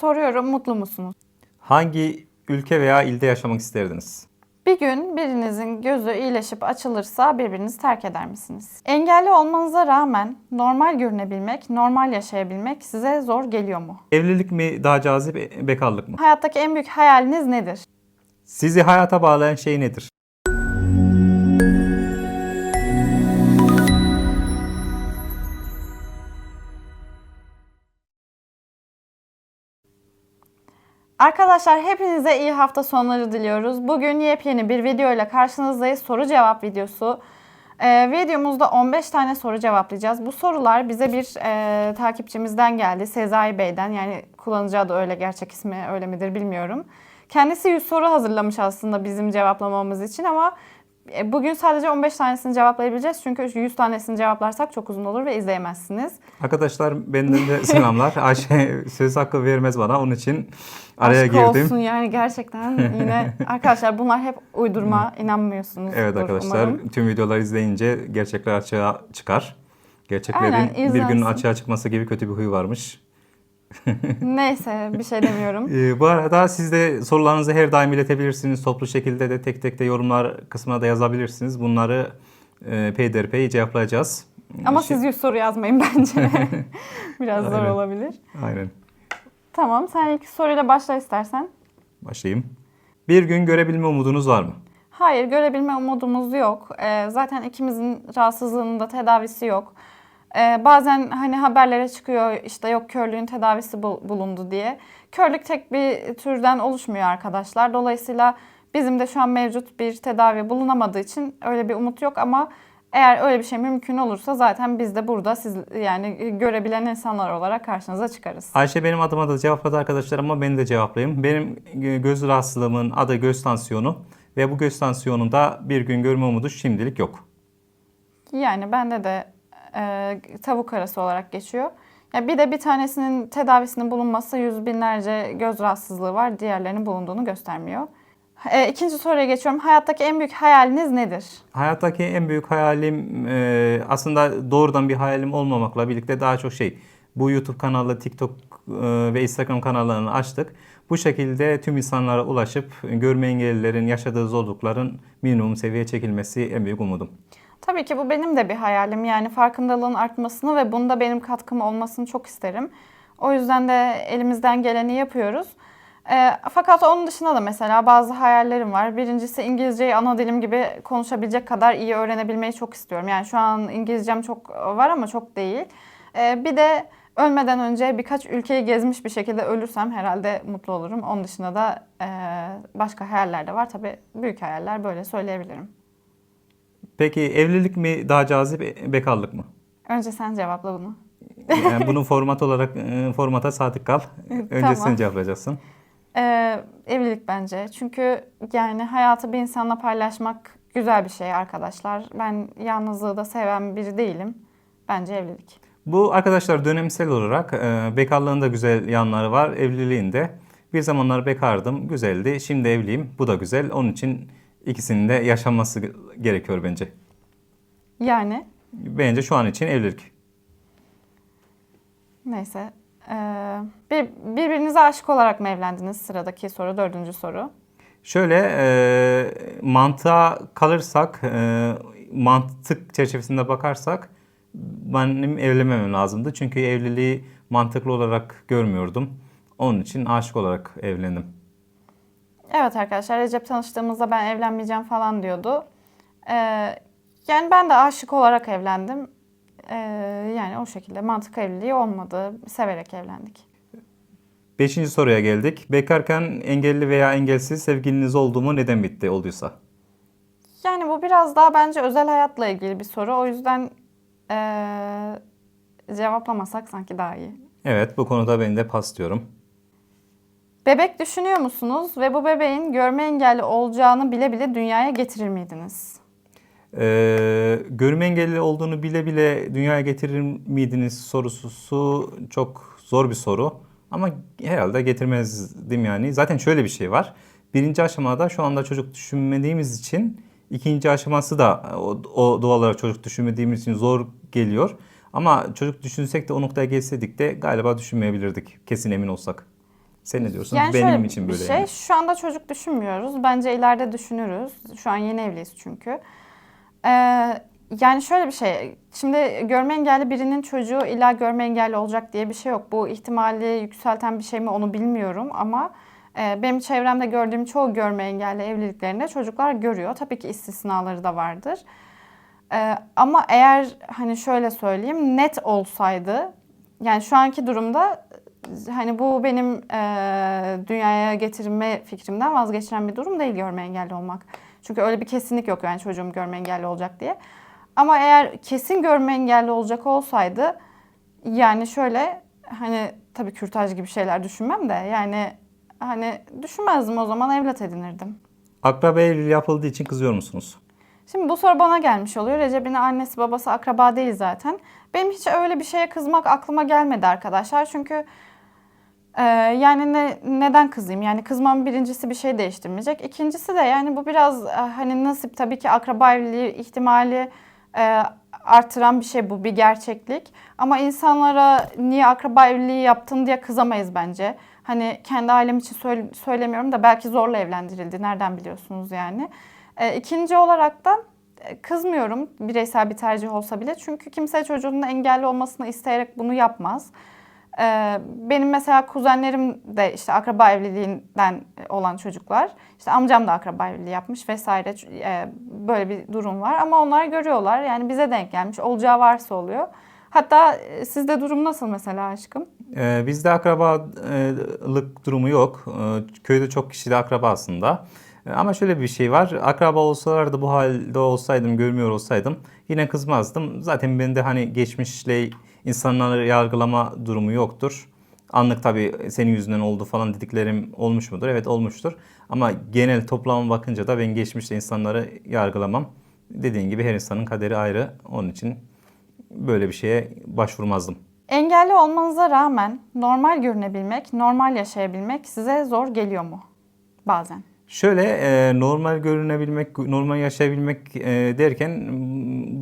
Soruyorum mutlu musunuz? Hangi ülke veya ilde yaşamak isterdiniz? Bir gün birinizin gözü iyileşip açılırsa birbirinizi terk eder misiniz? Engelli olmanıza rağmen normal görünebilmek, normal yaşayabilmek size zor geliyor mu? Evlilik mi daha cazip, bekarlık mı? Hayattaki en büyük hayaliniz nedir? Sizi hayata bağlayan şey nedir? Arkadaşlar hepinize iyi hafta sonları diliyoruz. Bugün yepyeni bir video ile karşınızdayız. Soru cevap videosu. Ee, videomuzda 15 tane soru cevaplayacağız. Bu sorular bize bir e, takipçimizden geldi. Sezai Bey'den. Yani kullanıcı adı öyle, gerçek ismi öyle midir bilmiyorum. Kendisi 100 soru hazırlamış aslında bizim cevaplamamız için ama bugün sadece 15 tanesini cevaplayabileceğiz. Çünkü 100 tanesini cevaplarsak çok uzun olur ve izleyemezsiniz. Arkadaşlar benden de selamlar. Ayşe söz hakkı vermez bana. Onun için araya Aşk girdim. olsun yani gerçekten yine arkadaşlar bunlar hep uydurma inanmıyorsunuz. Evet arkadaşlar tüm videoları izleyince gerçekler açığa çıkar. Gerçeklerin Aynen, bir gün açığa çıkması gibi kötü bir huyu varmış. Neyse bir şey demiyorum. Ee, bu arada siz de sorularınızı her daim iletebilirsiniz. Toplu şekilde de tek tek de yorumlar kısmına da yazabilirsiniz. Bunları e, peyderpey cevaplayacağız. Ama Şi- siz yüz soru yazmayın bence. Biraz zor Aynen. olabilir. Aynen. Tamam sen ilk soruyla başla istersen. Başlayayım. Bir gün görebilme umudunuz var mı? Hayır görebilme umudumuz yok. Ee, zaten ikimizin rahatsızlığının da tedavisi yok. Ee, bazen hani haberlere çıkıyor işte yok körlüğün tedavisi bul- bulundu diye. Körlük tek bir türden oluşmuyor arkadaşlar. Dolayısıyla bizim de şu an mevcut bir tedavi bulunamadığı için öyle bir umut yok ama eğer öyle bir şey mümkün olursa zaten biz de burada siz yani görebilen insanlar olarak karşınıza çıkarız. Ayşe benim adıma da cevapladı arkadaşlar ama ben de cevaplayayım. Benim göz rahatsızlığımın adı göz tansiyonu ve bu göz tansiyonunda bir gün görme umudu şimdilik yok. Yani bende de e, tavuk arası olarak geçiyor. Ya bir de bir tanesinin tedavisinin bulunması yüz binlerce göz rahatsızlığı var. Diğerlerinin bulunduğunu göstermiyor. E, ikinci soruya geçiyorum. Hayattaki en büyük hayaliniz nedir? Hayattaki en büyük hayalim e, aslında doğrudan bir hayalim olmamakla birlikte daha çok şey. Bu YouTube kanalı, TikTok e, ve Instagram kanallarını açtık. Bu şekilde tüm insanlara ulaşıp görme engellilerin yaşadığı zorlukların minimum seviyeye çekilmesi en büyük umudum. Tabii ki bu benim de bir hayalim. Yani farkındalığın artmasını ve bunda benim katkım olmasını çok isterim. O yüzden de elimizden geleni yapıyoruz. Ee, fakat onun dışında da mesela bazı hayallerim var. Birincisi İngilizceyi ana dilim gibi konuşabilecek kadar iyi öğrenebilmeyi çok istiyorum. Yani şu an İngilizcem çok var ama çok değil. Ee, bir de ölmeden önce birkaç ülkeyi gezmiş bir şekilde ölürsem herhalde mutlu olurum. Onun dışında da e, başka hayaller de var. Tabii büyük hayaller böyle söyleyebilirim. Peki evlilik mi daha cazip, e, bekarlık mı? Önce sen cevapla bunu. Yani bunun format olarak e, formata sadık kal. Önce Tamam. sen cevaplayacaksın. Ee, evlilik bence. Çünkü yani hayatı bir insanla paylaşmak güzel bir şey arkadaşlar. Ben yalnızlığı da seven biri değilim. Bence evlilik. Bu arkadaşlar dönemsel olarak e, bekarlığın da güzel yanları var, evliliğinde. Bir zamanlar bekardım, güzeldi. Şimdi evliyim, bu da güzel. Onun için ikisinin de yaşanması gerekiyor bence. Yani Bence şu an için evlilik. neyse. Ee, bir, birbirinize aşık olarak mı evlendiniz? Sıradaki soru, dördüncü soru. Şöyle e, mantığa kalırsak, e, mantık çerçevesinde bakarsak benim evlenmemem lazımdı. Çünkü evliliği mantıklı olarak görmüyordum. Onun için aşık olarak evlendim. Evet arkadaşlar Recep tanıştığımızda ben evlenmeyeceğim falan diyordu. Ee, yani ben de aşık olarak evlendim. Ee, yani o şekilde mantık evliliği olmadı. Severek evlendik. Beşinci soruya geldik. Bekarken engelli veya engelsiz sevgiliniz oldu mu? Neden bitti olduysa? Yani bu biraz daha bence özel hayatla ilgili bir soru. O yüzden eee, cevaplamasak sanki daha iyi. Evet bu konuda ben de pas diyorum. Bebek düşünüyor musunuz ve bu bebeğin görme engelli olacağını bile bile dünyaya getirir miydiniz? Ee, görme engelli olduğunu bile bile dünyaya getirir miydiniz sorusu çok zor bir soru. Ama herhalde getirmezdim yani. Zaten şöyle bir şey var. Birinci aşamada şu anda çocuk düşünmediğimiz için ikinci aşaması da o, o doğal olarak çocuk düşünmediğimiz için zor geliyor. Ama çocuk düşünsek de o noktaya gelseydik de galiba düşünmeyebilirdik. Kesin emin olsak. Sen ne diyorsun? Yani Benim şöyle için bir böyle. şey. yani. Şu anda çocuk düşünmüyoruz. Bence ileride düşünürüz. Şu an yeni evliyiz çünkü. Ee, yani şöyle bir şey. Şimdi görme engelli birinin çocuğu illa görme engelli olacak diye bir şey yok. Bu ihtimali yükselten bir şey mi onu bilmiyorum ama e, benim çevremde gördüğüm çoğu görme engelli evliliklerinde çocuklar görüyor. Tabii ki istisnaları da vardır. Ee, ama eğer hani şöyle söyleyeyim net olsaydı yani şu anki durumda hani bu benim e, dünyaya getirme fikrimden vazgeçiren bir durum değil görme engelli olmak. Çünkü öyle bir kesinlik yok yani çocuğum görme engelli olacak diye. Ama eğer kesin görme engelli olacak olsaydı yani şöyle hani tabii kürtaj gibi şeyler düşünmem de yani hani düşünmezdim o zaman evlat edinirdim. Akraba evliliği yapıldığı için kızıyor musunuz? Şimdi bu soru bana gelmiş oluyor. Recep'in annesi babası akraba değil zaten. Benim hiç öyle bir şeye kızmak aklıma gelmedi arkadaşlar. Çünkü e, yani ne, neden kızayım? Yani kızmam birincisi bir şey değiştirmeyecek. İkincisi de yani bu biraz e, hani nasip tabii ki akraba evliliği ihtimali e, artıran bir şey bu bir gerçeklik. Ama insanlara niye akraba evliliği yaptın diye kızamayız bence. Hani kendi ailem için söyle- söylemiyorum da belki zorla evlendirildi. Nereden biliyorsunuz yani? E, ikinci olarak da e, kızmıyorum bireysel bir tercih olsa bile. Çünkü kimse çocuğunun engelli olmasını isteyerek bunu yapmaz. E, benim mesela kuzenlerim de işte akraba evliliğinden olan çocuklar. İşte amcam da akraba evliliği yapmış vesaire. E, böyle bir durum var ama onlar görüyorlar. Yani bize denk gelmiş. Olacağı varsa oluyor. Hatta e, sizde durum nasıl mesela aşkım? Ee, bizde akrabalık durumu yok. Ee, köyde çok kişi de akraba aslında. Ee, Ama şöyle bir şey var. Akraba olsalardı bu halde olsaydım, görmüyor olsaydım yine kızmazdım. Zaten bende hani geçmişle insanları yargılama durumu yoktur. Anlık tabii senin yüzünden oldu falan dediklerim olmuş mudur? Evet olmuştur. Ama genel toplama bakınca da ben geçmişte insanları yargılamam. Dediğin gibi her insanın kaderi ayrı. Onun için böyle bir şeye başvurmazdım. Engelli olmanıza rağmen normal görünebilmek, normal yaşayabilmek size zor geliyor mu? Bazen. Şöyle e, normal görünebilmek, normal yaşayabilmek e, derken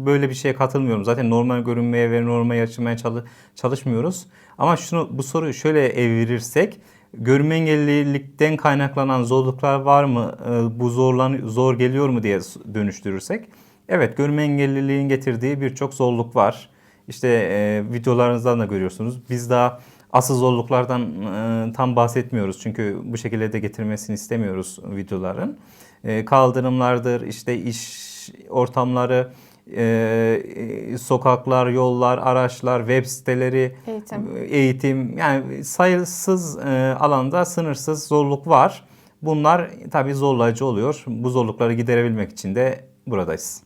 böyle bir şeye katılmıyorum. Zaten normal görünmeye ve normal yaşamaya çalı- çalışmıyoruz. Ama şunu bu soruyu şöyle evirirsek görme engellilikten kaynaklanan zorluklar var mı? E, bu zorlan zor geliyor mu diye dönüştürürsek. Evet, görme engelliliğin getirdiği birçok zorluk var. İşte e, videolarınızdan da görüyorsunuz. Biz daha asıl zorluklardan e, tam bahsetmiyoruz. Çünkü bu şekilde de getirmesini istemiyoruz videoların. E, kaldırımlardır, işte iş ortamları, e, sokaklar, yollar, araçlar, web siteleri, Eğitim. eğitim yani sayısız e, alanda sınırsız zorluk var. Bunlar tabii zorlayıcı oluyor. Bu zorlukları giderebilmek için de buradayız.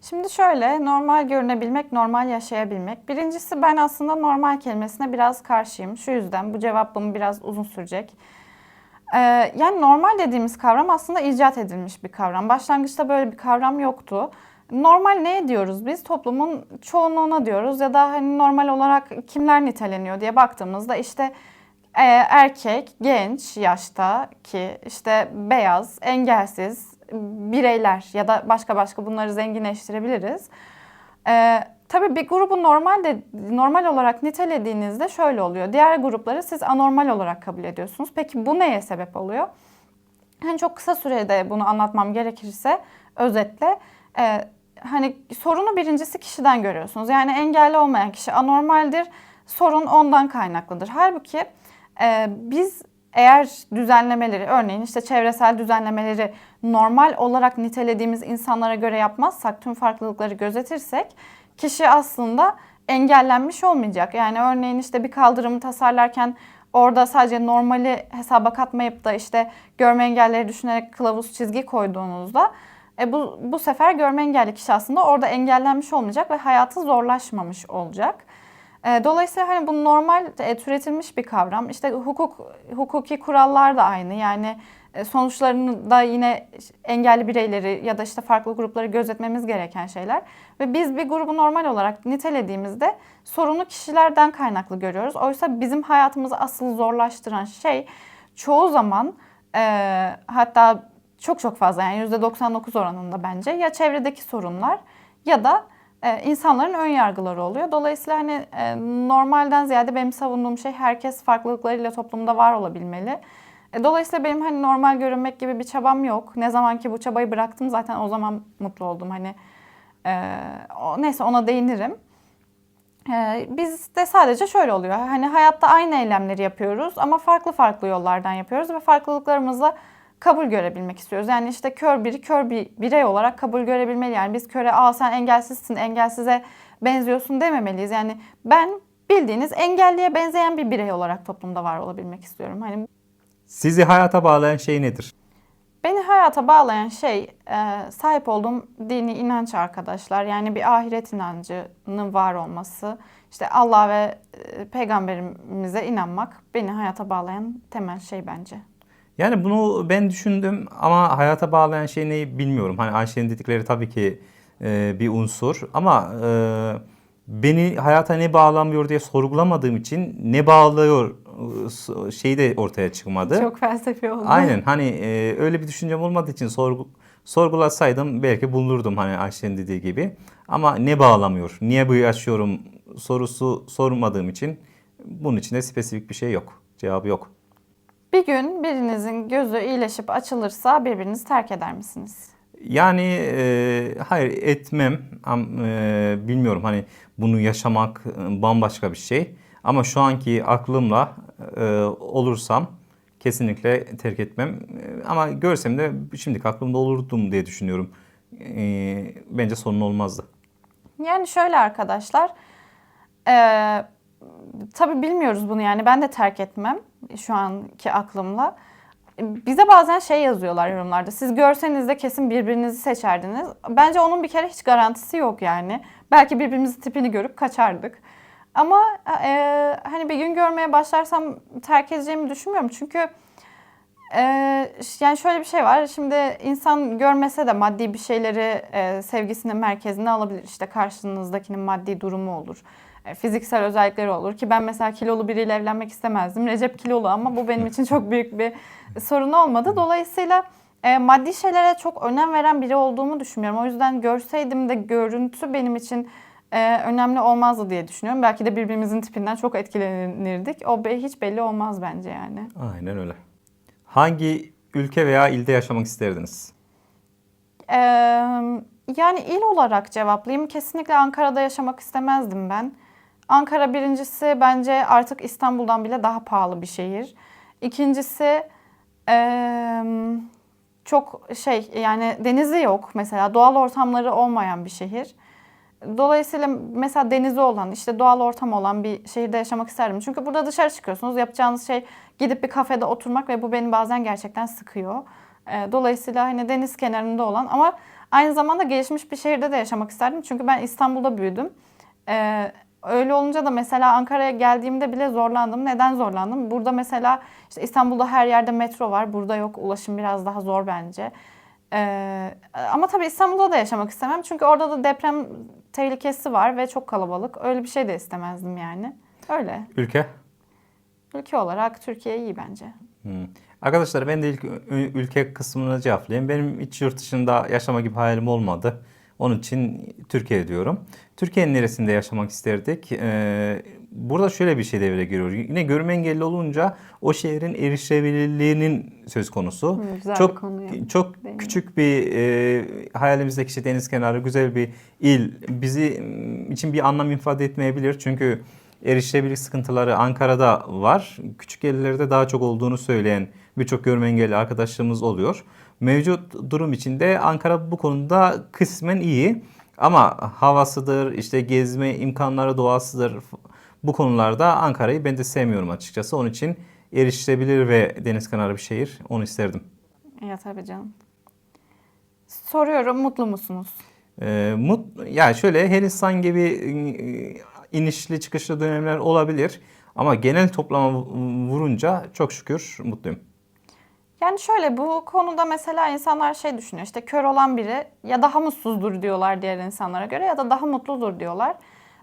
Şimdi şöyle normal görünebilmek, normal yaşayabilmek. Birincisi ben aslında normal kelimesine biraz karşıyım. Şu yüzden bu cevabım biraz uzun sürecek. Ee, yani normal dediğimiz kavram aslında icat edilmiş bir kavram. Başlangıçta böyle bir kavram yoktu. Normal ne diyoruz biz? Toplumun çoğunluğuna diyoruz ya da hani normal olarak kimler niteleniyor diye baktığımızda işte e, erkek, genç yaşta ki işte beyaz, engelsiz bireyler ya da başka başka bunları zenginleştirebiliriz. Ee, tabii bir grubu normal de normal olarak nitelediğinizde şöyle oluyor. Diğer grupları siz anormal olarak kabul ediyorsunuz. Peki bu neye sebep oluyor? Hani çok kısa sürede bunu anlatmam gerekirse özetle e, hani sorunu birincisi kişiden görüyorsunuz. Yani engelli olmayan kişi anormaldir. Sorun ondan kaynaklıdır. Halbuki e, biz eğer düzenlemeleri örneğin işte çevresel düzenlemeleri normal olarak nitelediğimiz insanlara göre yapmazsak tüm farklılıkları gözetirsek kişi aslında engellenmiş olmayacak. Yani örneğin işte bir kaldırımı tasarlarken orada sadece normali hesaba katmayıp da işte görme engelleri düşünerek kılavuz çizgi koyduğunuzda e bu, bu sefer görme engelli kişi aslında orada engellenmiş olmayacak ve hayatı zorlaşmamış olacak. E, Dolayısıyla hani bu normal e, türetilmiş bir kavram. İşte hukuk hukuki kurallar da aynı. Yani sonuçlarını da yine engelli bireyleri ya da işte farklı grupları gözetmemiz gereken şeyler. Ve biz bir grubu normal olarak nitelediğimizde sorunu kişilerden kaynaklı görüyoruz. Oysa bizim hayatımızı asıl zorlaştıran şey çoğu zaman e, hatta çok çok fazla yani %99 oranında bence ya çevredeki sorunlar ya da e, insanların ön yargıları oluyor. Dolayısıyla hani e, normalden ziyade benim savunduğum şey herkes farklılıklarıyla toplumda var olabilmeli. E, dolayısıyla benim hani normal görünmek gibi bir çabam yok. Ne zaman ki bu çabayı bıraktım zaten o zaman mutlu oldum. Hani e, o, neyse ona değinirim. E, bizde sadece şöyle oluyor. Hani hayatta aynı eylemleri yapıyoruz ama farklı farklı yollardan yapıyoruz ve farklılıklarımızla kabul görebilmek istiyoruz. Yani işte kör biri kör bir birey olarak kabul görebilmeli. Yani biz köre aa sen engelsizsin, engelsize benziyorsun dememeliyiz. Yani ben bildiğiniz engelliye benzeyen bir birey olarak toplumda var olabilmek istiyorum. Hani Sizi hayata bağlayan şey nedir? Beni hayata bağlayan şey e, sahip olduğum dini inanç arkadaşlar. Yani bir ahiret inancının var olması. İşte Allah ve e, peygamberimize inanmak beni hayata bağlayan temel şey bence. Yani bunu ben düşündüm ama hayata bağlayan şey ne bilmiyorum. Hani Ayşe'nin dedikleri tabii ki e, bir unsur ama e, beni hayata ne bağlamıyor diye sorgulamadığım için ne bağlıyor şeyi de ortaya çıkmadı. Çok felsefi oldu. Aynen hani e, öyle bir düşüncem olmadığı için sorgu, sorgulasaydım belki bulunurdum hani Ayşe'nin dediği gibi. Ama ne bağlamıyor, niye bu yaşıyorum sorusu sormadığım için bunun içinde spesifik bir şey yok. Cevabı yok. Bir gün birinizin gözü iyileşip açılırsa birbirinizi terk eder misiniz? Yani e, hayır etmem. Am, e, bilmiyorum hani bunu yaşamak e, bambaşka bir şey. Ama şu anki aklımla e, olursam kesinlikle terk etmem. E, ama görsem de şimdiki aklımda olurdum diye düşünüyorum. E, bence sorun olmazdı. Yani şöyle arkadaşlar, eee tabii bilmiyoruz bunu yani ben de terk etmem şu anki aklımla. Bize bazen şey yazıyorlar yorumlarda. Siz görseniz de kesin birbirinizi seçerdiniz. Bence onun bir kere hiç garantisi yok yani. Belki birbirimizin tipini görüp kaçardık. Ama e, hani bir gün görmeye başlarsam terk edeceğimi düşünmüyorum. Çünkü e, yani şöyle bir şey var. Şimdi insan görmese de maddi bir şeyleri e, sevgisinin merkezine alabilir. İşte karşınızdakinin maddi durumu olur. E, fiziksel özellikleri olur ki ben mesela kilolu biriyle evlenmek istemezdim. Recep kilolu ama bu benim için çok büyük bir sorun olmadı. Dolayısıyla e, maddi şeylere çok önem veren biri olduğumu düşünmüyorum. O yüzden görseydim de görüntü benim için e, önemli olmazdı diye düşünüyorum. Belki de birbirimizin tipinden çok etkilenirdik. O be, hiç belli olmaz bence yani. Aynen öyle. Hangi ülke veya ilde yaşamak isterdiniz? Ee, yani il olarak cevaplayayım. Kesinlikle Ankara'da yaşamak istemezdim ben. Ankara birincisi bence artık İstanbul'dan bile daha pahalı bir şehir. İkincisi eee, çok şey yani denizi yok mesela doğal ortamları olmayan bir şehir. Dolayısıyla mesela denizi olan işte doğal ortam olan bir şehirde yaşamak isterdim. Çünkü burada dışarı çıkıyorsunuz yapacağınız şey gidip bir kafede oturmak ve bu beni bazen gerçekten sıkıyor. Ee, Dolayısıyla hani deniz kenarında olan ama aynı zamanda gelişmiş bir şehirde de yaşamak isterdim. Çünkü ben İstanbul'da büyüdüm. Ee, Öyle olunca da mesela Ankara'ya geldiğimde bile zorlandım. Neden zorlandım? Burada mesela işte İstanbul'da her yerde metro var. Burada yok. Ulaşım biraz daha zor bence. Ee, ama tabii İstanbul'da da yaşamak istemem. Çünkü orada da deprem tehlikesi var ve çok kalabalık. Öyle bir şey de istemezdim yani. Öyle. Ülke? Ülke olarak Türkiye iyi bence. Hmm. Arkadaşlar ben de ilk ülke kısmını cevaplayayım. Benim hiç yurt dışında yaşama gibi hayalim olmadı. Onun için Türkiye diyorum. Türkiye'nin neresinde yaşamak isterdik? Ee, burada şöyle bir şey devreye giriyor. Yine görme engelli olunca o şehrin erişebilirliğinin söz konusu. Hı, güzel bir çok konuya çok değindin. küçük bir e, hayalimizdeki işte deniz kenarı güzel bir il bizi için bir anlam ifade etmeyebilir. Çünkü erişilebilirlik sıkıntıları Ankara'da var. Küçük yerlerde daha çok olduğunu söyleyen birçok görme engelli arkadaşlarımız oluyor. Mevcut durum içinde Ankara bu konuda kısmen iyi. Ama havasıdır, işte gezme imkanları doğasıdır. Bu konularda Ankara'yı ben de sevmiyorum açıkçası. Onun için erişilebilir ve deniz kenarı bir şehir. Onu isterdim. Ya tabii canım. Soruyorum mutlu musunuz? Ee, mut, yani şöyle her insan gibi e, inişli çıkışlı dönemler olabilir. Ama genel toplama vurunca çok şükür mutluyum. Yani şöyle bu konuda mesela insanlar şey düşünüyor işte kör olan biri ya daha mutsuzdur diyorlar diğer insanlara göre ya da daha mutludur diyorlar.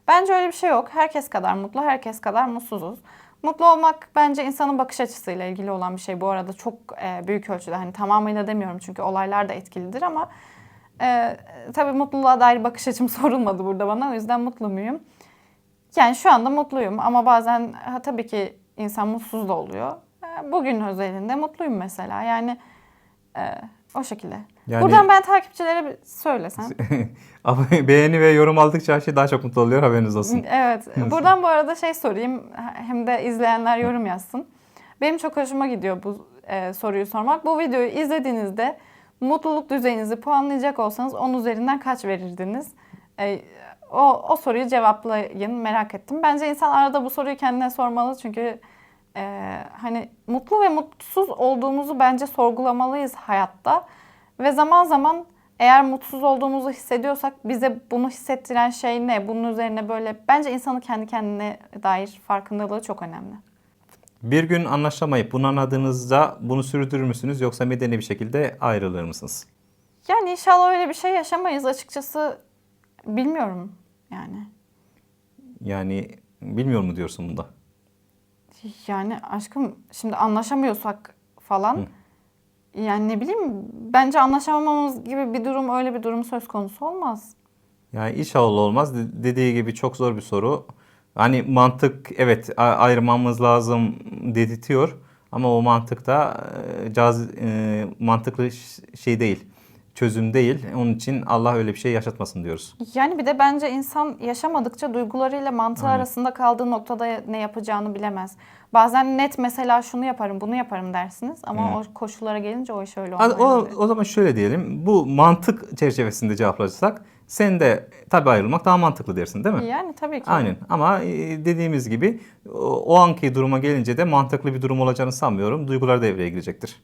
Bence öyle bir şey yok. Herkes kadar mutlu, herkes kadar mutsuzuz. Mutlu olmak bence insanın bakış açısıyla ilgili olan bir şey. Bu arada çok e, büyük ölçüde hani tamamıyla demiyorum çünkü olaylar da etkilidir ama Ee, tabii mutluluğa dair bakış açım sorulmadı burada bana. O yüzden mutlu muyum? Yani şu anda mutluyum ama bazen ha, tabii ki insan mutsuz da oluyor. Bugün özelinde mutluyum mesela. Yani e, o şekilde. Yani- Buradan ben takipçilere bir söylesem. Beğeni ve yorum aldıkça her şey daha çok mutlu oluyor haberiniz olsun. Evet. Buradan bu arada şey sorayım. Hem de izleyenler yorum yazsın. Benim çok hoşuma gidiyor bu e, soruyu sormak. Bu videoyu izlediğinizde mutluluk düzeyinizi puanlayacak olsanız 10 üzerinden kaç verirdiniz? E, o, o soruyu cevaplayın. Merak ettim. Bence insan arada bu soruyu kendine sormalı. Çünkü e, hani mutlu ve mutsuz olduğumuzu bence sorgulamalıyız hayatta. Ve zaman zaman eğer mutsuz olduğumuzu hissediyorsak bize bunu hissettiren şey ne? Bunun üzerine böyle bence insanın kendi kendine dair farkındalığı çok önemli. Bir gün anlaşamayıp bunu anladığınızda bunu sürdürür müsünüz yoksa medeni bir şekilde ayrılır mısınız? Yani inşallah öyle bir şey yaşamayız açıkçası bilmiyorum yani. Yani bilmiyor mu diyorsun bunda? Yani aşkım şimdi anlaşamıyorsak falan yani ne bileyim bence anlaşamamamız gibi bir durum öyle bir durum söz konusu olmaz. Yani inşallah olmaz. De- Dediği gibi çok zor bir soru. Hani mantık evet ayırmamız lazım dedirtiyor ama o mantık da e, caz e, mantıklı şey değil. Çözüm değil. Onun için Allah öyle bir şey yaşatmasın diyoruz. Yani bir de bence insan yaşamadıkça duygularıyla mantığı Aynen. arasında kaldığı noktada ne yapacağını bilemez. Bazen net mesela şunu yaparım, bunu yaparım dersiniz ama o koşullara gelince o iş öyle Ha, O, olmuyor. o zaman şöyle diyelim. Bu mantık çerçevesinde cevaplarsak sen de tabii ayrılmak daha mantıklı dersin değil mi? Yani tabii ki. Aynen ama e, dediğimiz gibi o, o anki duruma gelince de mantıklı bir durum olacağını sanmıyorum. Duygular devreye girecektir.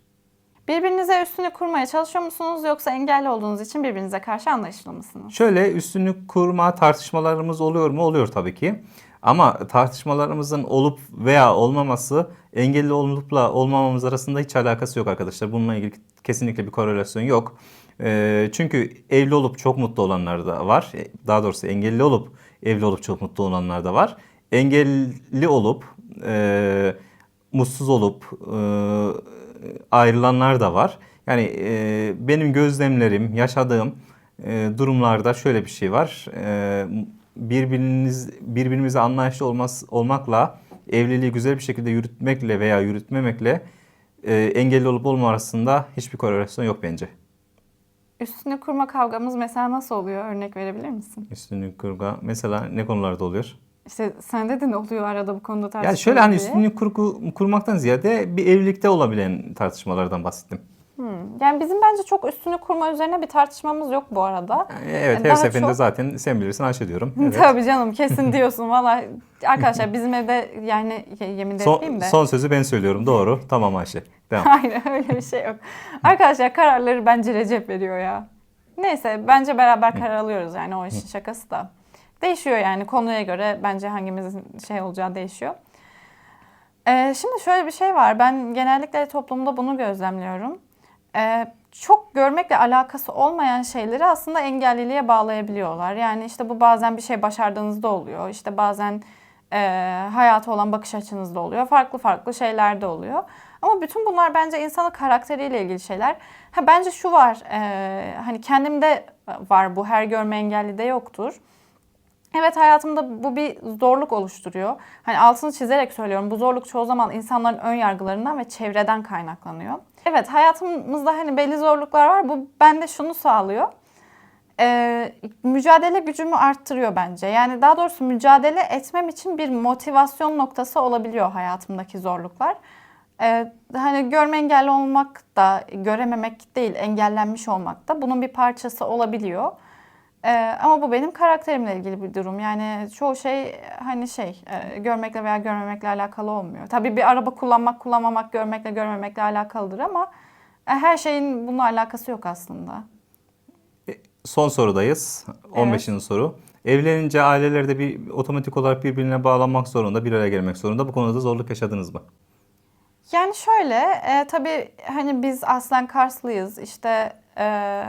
Birbirinize üstünü kurmaya çalışıyor musunuz yoksa engelli olduğunuz için birbirinize karşı anlayışlı mısınız? Şöyle üstünlük kurma tartışmalarımız oluyor mu? Oluyor tabii ki. Ama tartışmalarımızın olup veya olmaması engelli olupla olmamamız arasında hiç alakası yok arkadaşlar. Bununla ilgili kesinlikle bir korelasyon yok. Ee, çünkü evli olup çok mutlu olanlar da var. E, Daha doğrusu engelli olup evli olup çok mutlu olanlar da var. Engelli olup e, mutsuz olup e, ayrılanlar da var. Yani e, benim gözlemlerim, yaşadığım e, durumlarda şöyle bir şey var. E, birbiriniz birbirimize anlayışlı olmaz, olmakla evliliği güzel bir şekilde yürütmekle veya yürütmemekle e, engelli olup olma arasında hiçbir korelasyon yok bence. Üstünü kurma kavgamız mesela nasıl oluyor? Örnek verebilir misin? Üstünlük kurga mesela ne konularda oluyor? İşte sen dedin oluyor arada bu konuda tartışma Yani şöyle hani diye. üstünlük kurgu, kurmaktan ziyade bir evlilikte olabilen tartışmalardan bahsettim. Hmm. Yani bizim bence çok üstünü kurma üzerine bir tartışmamız yok bu arada. Evet her seferinde çok- zaten sen bilirsin Ayşe diyorum. Evet. Tabii canım kesin diyorsun valla. Arkadaşlar bizim evde yani ye- yemin de Son, etmeyeyim de. son sözü ben söylüyorum. Doğru. Tamam Ayşe. Devam. Hayır öyle bir şey yok. Arkadaşlar kararları bence Recep veriyor ya. Neyse bence beraber karar alıyoruz yani o işin şakası da. Değişiyor yani konuya göre bence hangimizin şey olacağı değişiyor. Ee, şimdi şöyle bir şey var. Ben genellikle toplumda bunu gözlemliyorum. Ee, çok görmekle alakası olmayan şeyleri aslında engelliliğe bağlayabiliyorlar. Yani işte bu bazen bir şey başardığınızda oluyor. İşte bazen e, hayata olan bakış açınızda oluyor. Farklı farklı şeyler de oluyor. Ama bütün bunlar bence insanın karakteriyle ilgili şeyler. Ha, bence şu var, e, hani kendimde var bu, her görme engelli de yoktur. Evet hayatımda bu bir zorluk oluşturuyor. Hani altını çizerek söylüyorum. Bu zorluk çoğu zaman insanların ön yargılarından ve çevreden kaynaklanıyor. Evet hayatımızda hani belli zorluklar var. Bu bende şunu sağlıyor. Ee, mücadele gücümü arttırıyor bence. Yani daha doğrusu mücadele etmem için bir motivasyon noktası olabiliyor hayatımdaki zorluklar. Ee, hani görme engelli olmak da görememek değil engellenmiş olmak da bunun bir parçası olabiliyor. Ee, ama bu benim karakterimle ilgili bir durum. Yani çoğu şey hani şey e, görmekle veya görmemekle alakalı olmuyor. Tabii bir araba kullanmak kullanmamak görmekle görmemekle alakalıdır ama e, her şeyin bununla alakası yok aslında. Son sorudayız. 15. soru. Evlenince ailelerde bir otomatik olarak birbirine bağlanmak zorunda, bir araya gelmek zorunda. Bu konuda zorluk yaşadınız mı? Yani şöyle e, tabii hani biz aslen Karslıyız işte e,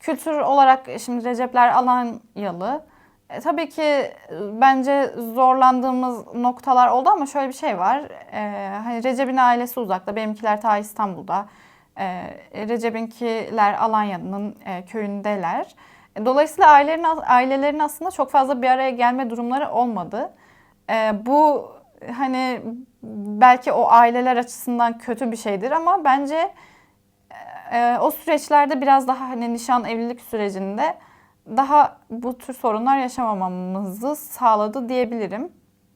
kültür olarak şimdi Recepler Alanyalı. E, tabii ki e, bence zorlandığımız noktalar oldu ama şöyle bir şey var. E, hani Recep'in ailesi uzakta, benimkiler ta İstanbul'da. E, Recep'inkiler Alanya'nın e, köyündeler. E, Dolayısıyla ailelerin, ailelerin aslında çok fazla bir araya gelme durumları olmadı. E, bu hani belki o aileler açısından kötü bir şeydir ama bence e, o süreçlerde biraz daha hani nişan evlilik sürecinde daha bu tür sorunlar yaşamamamızı sağladı diyebilirim.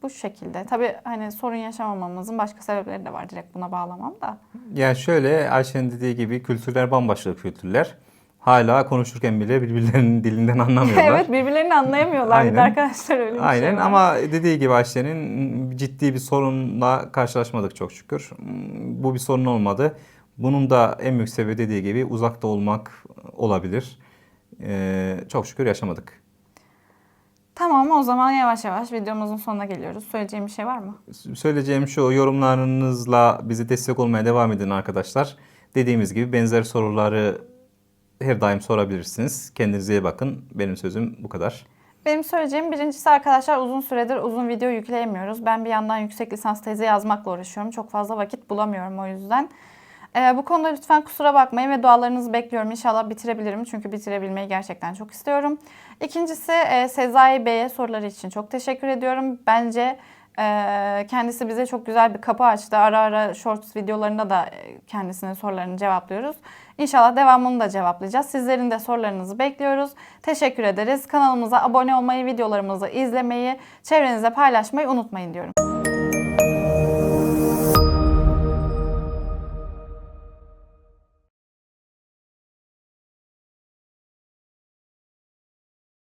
Bu şekilde. Tabii hani sorun yaşamamamızın başka sebepleri de var. Direkt buna bağlamam da. Yani şöyle Ayşe'nin dediği gibi kültürler bambaşka kültürler. Hala konuşurken bile birbirlerinin dilinden anlamıyorlar. evet birbirlerini anlayamıyorlar bir de Aynen. arkadaşlar öyle bir şey Aynen var. ama dediği gibi Ayşe'nin ciddi bir sorunla karşılaşmadık çok şükür. Bu bir sorun olmadı. Bunun da en büyük sebebi dediği gibi uzakta olmak olabilir. Ee, çok şükür yaşamadık. Tamam o zaman yavaş yavaş videomuzun sonuna geliyoruz. Söyleyeceğim bir şey var mı? Söyleyeceğim şu yorumlarınızla bize destek olmaya devam edin arkadaşlar. Dediğimiz gibi benzer soruları her daim sorabilirsiniz. Kendinize iyi bakın. Benim sözüm bu kadar. Benim söyleyeceğim birincisi arkadaşlar uzun süredir uzun video yükleyemiyoruz. Ben bir yandan yüksek lisans tezi yazmakla uğraşıyorum. Çok fazla vakit bulamıyorum o yüzden. Ee, bu konuda lütfen kusura bakmayın ve dualarınızı bekliyorum. İnşallah bitirebilirim çünkü bitirebilmeyi gerçekten çok istiyorum. İkincisi e, Sezai Bey'e soruları için çok teşekkür ediyorum. Bence e, kendisi bize çok güzel bir kapı açtı. Ara ara shorts videolarında da e, kendisinin sorularını cevaplıyoruz. İnşallah devamını da cevaplayacağız. Sizlerin de sorularınızı bekliyoruz. Teşekkür ederiz. Kanalımıza abone olmayı, videolarımızı izlemeyi, çevrenizde paylaşmayı unutmayın diyorum.